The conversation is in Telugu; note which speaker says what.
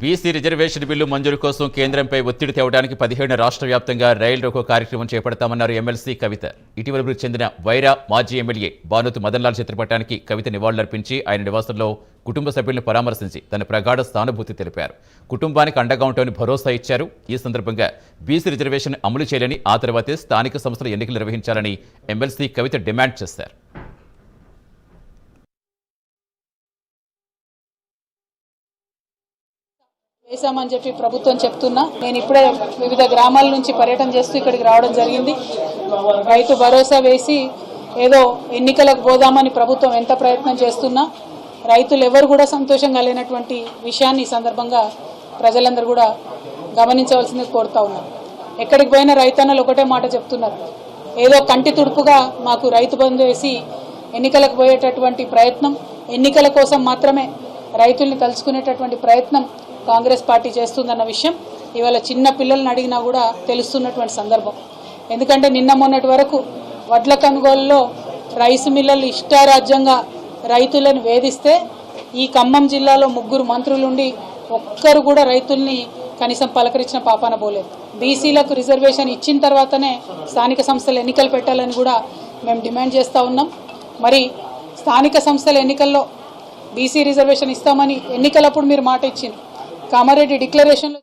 Speaker 1: బీసీ రిజర్వేషన్ బిల్లు మంజూరు కోసం కేంద్రంపై ఒత్తిడి తేవడానికి పదిహేను రాష్ట్ర వ్యాప్తంగా రైలు రోకో కార్యక్రమం చేపడతామన్నారు ఎమ్మెల్సీ కవిత. ఇటీవల మృతి చెందిన వైరా మాజీ ఎమ్మెల్యే భానుతు మదన్లాల్ చిత్రపటానికి కవిత నివాళులర్పించి ఆయన నివాసంలో కుటుంబ సభ్యులను పరామర్శించి తన ప్రగాఢ సానుభూతి తెలిపారు. కుటుంబానికి అండగా ఉంటామని భరోసా ఇచ్చారు. ఈ సందర్భంగా బీసీ రిజర్వేషన్ అమలు చేయాలని ఆ తర్వాతే స్థానిక సంస్థల ఎన్నికలు నిర్వహించాలని ఎమ్మెల్సీ కవిత డిమాండ్ చేశారు.
Speaker 2: చేశామని చెప్పి ప్రభుత్వం చెప్తున్నా. నేను ఇప్పుడే వివిధ గ్రామాల నుంచి పర్యటన చేస్తూ ఇక్కడికి రావడం జరిగింది. రైతు భరోసా వేసి ఏదో ఎన్నికలకు పోదామని ప్రభుత్వం ఎంత ప్రయత్నం చేస్తున్నా రైతులు ఎవరు కూడా సంతోషంగా లేనటువంటి విషయాన్ని ఈ సందర్భంగా ప్రజలందరూ కూడా గమనించవలసింది కోరుతా ఉన్నారు ఎక్కడికి పోయినా రైతన్నలు ఒకటే మాట చెప్తున్నారు. ఏదో కంటి తుడుపుగా మాకు రైతు బంధు వేసి ఎన్నికలకు పోయేటటువంటి ప్రయత్నం ఎన్నికల కోసం మాత్రమే రైతుల్ని తలుచుకునేటటువంటి ప్రయత్నం కాంగ్రెస్ పార్టీ చేస్తుందన్న విషయం ఇవాళ చిన్న పిల్లల్ని అడిగినా కూడా తెలుస్తున్నటువంటి సందర్భం. ఎందుకంటే నిన్న మొన్నటి వరకు వడ్ల కొనుగోలులో రైస్ మిల్లలు ఇష్టారాజ్యంగా రైతులను వేధిస్తే ఈ ఖమ్మం జిల్లాలో ముగ్గురు మంత్రులుండి ఒక్కరు కూడా రైతుల్ని కనీసం పలకరించిన పాపాన పోలేదు. బీసీలకు రిజర్వేషన్ ఇచ్చిన తర్వాతనే స్థానిక సంస్థలు ఎన్నికలు పెట్టాలని కూడా మేము డిమాండ్ చేస్తూ ఉన్నాం. మరి స్థానిక సంస్థల ఎన్నికల్లో బీసీ రిజర్వేషన్ ఇస్తామని ఎన్నికలప్పుడు మీరు మాట ఇచ్చింది కామారెడ్డి డిక్లరేషన్లో